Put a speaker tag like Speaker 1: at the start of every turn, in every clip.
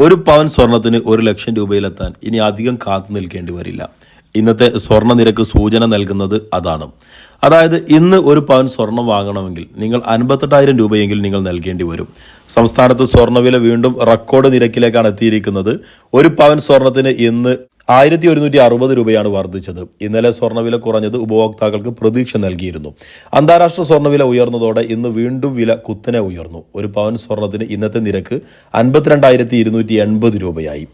Speaker 1: ഒരു പവൻ സ്വർണത്തിന് ഒരു ലക്ഷം രൂപയിലെത്താൻ ഇനി അധികം കാത്തു നിൽക്കേണ്ടി വരില്ല. ഇന്നത്തെ സ്വർണ നിരക്ക് സൂചന നൽകുന്നത് അതാണ്. അതായത് ഇന്ന് ഒരു പവൻ സ്വർണം വാങ്ങണമെങ്കിൽ നിങ്ങൾ അൻപത്തെട്ടായിരം രൂപയെങ്കിലും നിങ്ങൾ നൽകേണ്ടി വരും. സംസ്ഥാനത്ത് സ്വർണവില വീണ്ടും റെക്കോർഡ് നിരക്കിലേക്കാണ് എത്തിയിരിക്കുന്നത്. ഒരു പവൻ സ്വർണത്തിന് ഇന്ന് ആയിരത്തി ഒരുന്നൂറ്റി അറുപത് രൂപയാണ് വർദ്ധിച്ചത്. ഇന്നലെ സ്വർണവില കുറഞ്ഞത് ഉപഭോക്താക്കൾക്ക് പ്രതീക്ഷ നൽകിയിരുന്നു. അന്താരാഷ്ട്ര സ്വർണവില ഉയർന്നതോടെ ഇന്ന് വീണ്ടും വില കുത്തനെ ഉയർന്നു. ഒരു പവൻ സ്വർണത്തിന് ഇന്നത്തെ നിരക്ക് അൻപത്തിരണ്ടായിരത്തി ഇരുന്നൂറ്റി എൺപത് രൂപയായി.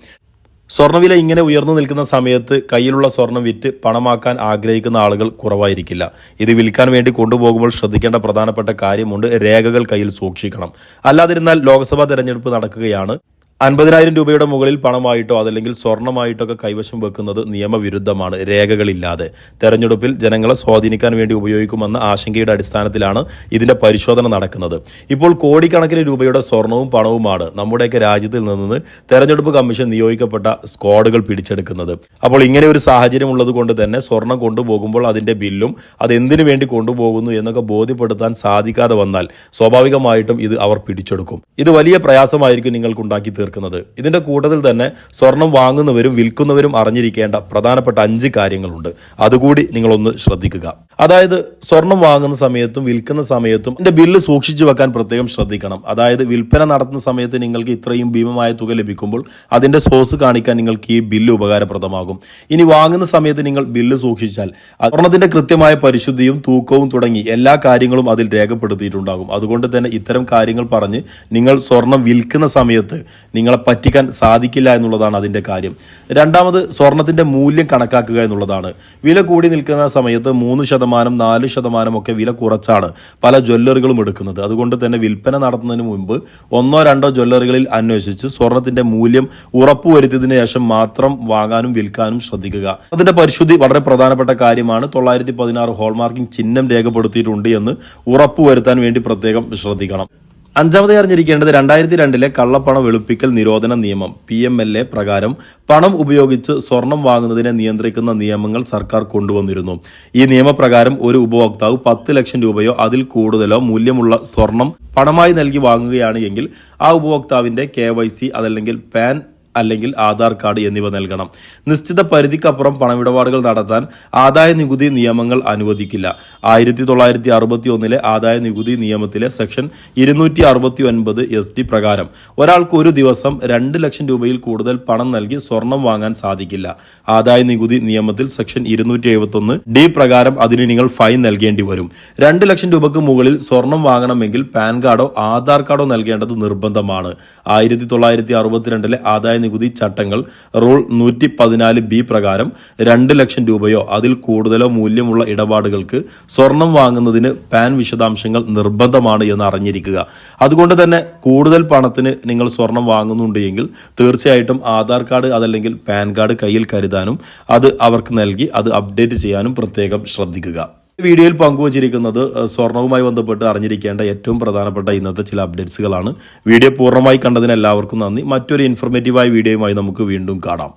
Speaker 1: സ്വർണവില ഇങ്ങനെ ഉയർന്നു നിൽക്കുന്ന സമയത്ത് കയ്യിലുള്ള സ്വർണം വിറ്റ് പണമാക്കാൻ ആഗ്രഹിക്കുന്ന ആളുകൾ കുറവായിരിക്കില്ല. ഇത് വിൽക്കാൻ വേണ്ടി കൊണ്ടുപോകുമ്പോൾ ശ്രദ്ധിക്കേണ്ട പ്രധാനപ്പെട്ട കാര്യമുണ്ട് രേഖകൾ കയ്യിൽ സൂക്ഷിക്കണം. അല്ലാതിരുന്നാൽ ലോക്സഭാ തെരഞ്ഞെടുപ്പ് നടക്കുകയാണ്. അൻപതിനായിരം രൂപയുടെ മുകളിൽ പണമായിട്ടോ അതല്ലെങ്കിൽ സ്വർണമായിട്ടോ ഒക്കെ കൈവശം വെക്കുന്നത് നിയമവിരുദ്ധമാണ് രേഖകളില്ലാതെ. തെരഞ്ഞെടുപ്പിൽ ജനങ്ങളെ സ്വാധീനിക്കാൻ വേണ്ടി ഉപയോഗിക്കുമെന്ന ആശങ്കയുടെ അടിസ്ഥാനത്തിലാണ് ഇതിന്റെ പരിശോധന നടക്കുന്നത്. ഇപ്പോൾ കോടിക്കണക്കിന് രൂപയുടെ സ്വർണവും പണവുമാണ് നമ്മുടെയൊക്കെ രാജ്യത്തിൽ നിന്ന് തെരഞ്ഞെടുപ്പ് കമ്മീഷൻ നിയോഗിക്കപ്പെട്ട സ്ക്വാഡുകൾ പിടിച്ചെടുക്കുന്നത്. അപ്പോൾ ഇങ്ങനെ ഒരു സാഹചര്യം ഉള്ളത് കൊണ്ട് തന്നെ സ്വർണം കൊണ്ടുപോകുമ്പോൾ അതിന്റെ ബില്ലും അത് എന്തിനു വേണ്ടി കൊണ്ടുപോകുന്നു എന്നൊക്കെ ബോധ്യപ്പെടുത്താൻ സാധിക്കാതെ വന്നാൽ സ്വാഭാവികമായിട്ടും ഇത് അവർ പിടിച്ചെടുക്കും. ഇത് വലിയ പ്രയാസമായിരിക്കും നിങ്ങൾക്ക് ഉണ്ടാക്കി തീർക്കുന്നത്. ഇതിന്റെ കൂട്ടത്തിൽ തന്നെ സ്വർണം വാങ്ങുന്നവരും വിൽക്കുന്നവരും അറിഞ്ഞിരിക്കേണ്ട പ്രധാനപ്പെട്ട അഞ്ച് കാര്യങ്ങളുണ്ട്. അതുകൂടി നിങ്ങളൊന്ന് ശ്രദ്ധിക്കുക. അതായത് സ്വർണം വാങ്ങുന്ന സമയത്തും വിൽക്കുന്ന സമയത്തും എന്റെ ബില്ല് സൂക്ഷിച്ചു വെക്കാൻ പ്രത്യേകം ശ്രദ്ധിക്കണം. അതായത് വിൽപ്പന നടത്തുന്ന സമയത്ത് നിങ്ങൾക്ക് ഇത്രയും ഭീമമായ തുക ലഭിക്കുമ്പോൾ അതിന്റെ സോഴ്സ് കാണിക്കാൻ നിങ്ങൾക്ക് ഈ ബില്ല് ഉപകാരപ്രദമാകും. ഇനി വാങ്ങുന്ന സമയത്ത് നിങ്ങൾ ബില്ല് സൂക്ഷിച്ചാൽ സ്വർണത്തിന്റെ കൃത്യമായ പരിശുദ്ധിയും തൂക്കവും തുടങ്ങി എല്ലാ കാര്യങ്ങളും അതിൽ രേഖപ്പെടുത്തിയിട്ടുണ്ടാകും. അതുകൊണ്ട് തന്നെ ഇത്തരം കാര്യങ്ങൾ പറഞ്ഞ് നിങ്ങൾ സ്വർണം വിൽക്കുന്ന സമയത്ത് നിങ്ങളെ പറ്റിക്കാൻ സാധിക്കില്ല എന്നുള്ളതാണ് അതിന്റെ കാര്യം. രണ്ടാമത് സ്വർണത്തിന്റെ മൂല്യം കണക്കാക്കുക എന്നുള്ളതാണ്. വില കൂടി നിൽക്കുന്ന സമയത്ത് മൂന്ന് ശതമാനം നാല് ശതമാനം ഒക്കെ വില കുറച്ചാണ് പല ജ്വല്ലറികളും എടുക്കുന്നത്. അതുകൊണ്ട് തന്നെ വിൽപ്പന നടത്തുന്നതിന് മുമ്പ് ഒന്നോ രണ്ടോ ജ്വല്ലറികളിൽ അന്വേഷിച്ച് സ്വർണത്തിന്റെ മൂല്യം ഉറപ്പുവരുത്തിയതിനു ശേഷം മാത്രം വാങ്ങാനും വിൽക്കാനും ശ്രദ്ധിക്കുക. അതിന്റെ പരിശുദ്ധി വളരെ പ്രധാനപ്പെട്ട കാര്യമാണ്. തൊള്ളായിരത്തി പതിനാറ് ഹോൾമാർക്കിംഗ് ചിഹ്നം രേഖപ്പെടുത്തിയിട്ടുണ്ട് എന്ന് ഉറപ്പുവരുത്താൻ വേണ്ടി പ്രത്യേകം ശ്രദ്ധിക്കണം. അഞ്ചാമതായി അറിഞ്ഞിരിക്കേണ്ടത് രണ്ടായിരത്തി രണ്ടിലെ കള്ളപ്പണം വെളുപ്പിക്കൽ നിരോധന നിയമം പി എം എൽ എ പ്രകാരം പണം ഉപയോഗിച്ച് സ്വർണം വാങ്ങുന്നതിനെ നിയന്ത്രിക്കുന്ന നിയമങ്ങൾ സർക്കാർ കൊണ്ടുവന്നിരുന്നു. ഈ നിയമപ്രകാരം ഒരു ഉപഭോക്താവ് പത്ത് ലക്ഷം രൂപയോ അതിൽ കൂടുതലോ മൂല്യമുള്ള സ്വർണം പണമായി നൽകി വാങ്ങുകയാണ് എങ്കിൽ ആ ഉപഭോക്താവിന്റെ കെ അതല്ലെങ്കിൽ പാൻ അല്ലെങ്കിൽ ആധാർ കാർഡ് എന്നിവ നൽകണം. നിശ്ചിത പരിധിക്കപ്പുറം പണമിടപാടുകൾ നടത്താൻ ആദായ നികുതി നിയമങ്ങൾ അനുവദിക്കില്ല. ആയിരത്തി തൊള്ളായിരത്തി അറുപത്തി ഒന്നിലെ ആദായ നികുതി നിയമത്തിലെ സെക്ഷൻ ഇരുന്നൂറ്റി അറുപത്തി ഒൻപത് എസ് ഡി പ്രകാരം ഒരാൾക്ക് ഒരു ദിവസം രണ്ട് ലക്ഷം രൂപയിൽ കൂടുതൽ പണം നൽകി സ്വർണം വാങ്ങാൻ സാധിക്കില്ല. ആദായ നികുതി നിയമത്തിൽ സെക്ഷൻ ഇരുന്നൂറ്റി എഴുപത്തി ഒന്ന് ഡി പ്രകാരം അതിന് നിങ്ങൾ ഫൈൻ നൽകേണ്ടി വരും. രണ്ട് ലക്ഷം രൂപയ്ക്ക് മുകളിൽ സ്വർണം വാങ്ങണമെങ്കിൽ പാൻ കാർഡോ ആധാർ കാർഡോ നൽകേണ്ടത് നിർബന്ധമാണ്. ആയിരത്തി തൊള്ളായിരത്തി അറുപത്തിരണ്ടിലെ ആദായ നികുതി ചട്ടങ്ങൾ റൂൾ നൂറ്റി പതിനാല് ബി പ്രകാരം രണ്ട് ലക്ഷം രൂപയോ അതിൽ കൂടുതലോ മൂല്യമുള്ള ഇടപാടുകൾക്ക് സ്വർണം വാങ്ങുന്നതിന് പാൻ വിശദാംശങ്ങൾ നിർബന്ധമാണ് എന്ന് അറിഞ്ഞിരിക്കുക. അതുകൊണ്ട് തന്നെ കൂടുതൽ പണത്തിന് നിങ്ങൾ സ്വർണം വാങ്ങുന്നുണ്ട് എങ്കിൽ തീർച്ചയായിട്ടും ആധാർ കാർഡ് അതല്ലെങ്കിൽ പാൻ കാർഡ് കയ്യിൽ കരുതാനും അത് അവർക്ക് നൽകി അത് അപ്ഡേറ്റ് ചെയ്യാനും പ്രത്യേകം ശ്രദ്ധിക്കുക. വീഡിയോയിൽ പങ്കുവച്ചിരിക്കുന്നത് സ്വർണവുമായി ബന്ധപ്പെട്ട് അറിഞ്ഞിരിക്കേണ്ട ഏറ്റവും പ്രധാനപ്പെട്ട ഇന്നത്തെ ചില അപ്ഡേറ്റ്സുകളാണ്. വീഡിയോ പൂർണമായി കണ്ടതിന് എല്ലാവർക്കും നന്ദി. മറ്റൊരു ഇൻഫർമേറ്റീവായ വീഡിയോയുമായി നമുക്ക് വീണ്ടും കാണാം.